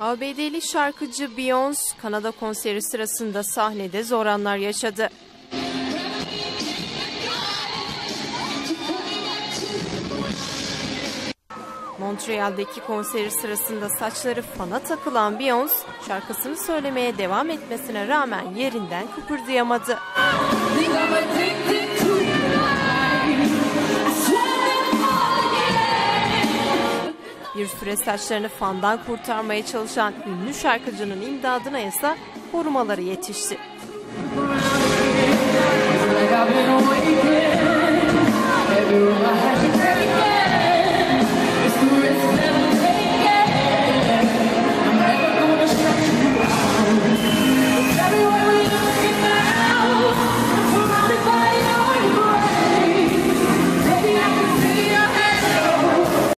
ABD'li şarkıcı Beyoncé, Kanada konseri sırasında sahnede zor anlar yaşadı. Montreal'deki konseri sırasında saçları fana takılan Beyoncé, şarkısını söylemeye devam etmesine rağmen yerinden kıpırdayamadı. Bir süre saçlarını fandan kurtarmaya çalışan ünlü şarkıcının imdadına ise korumaları yetişti.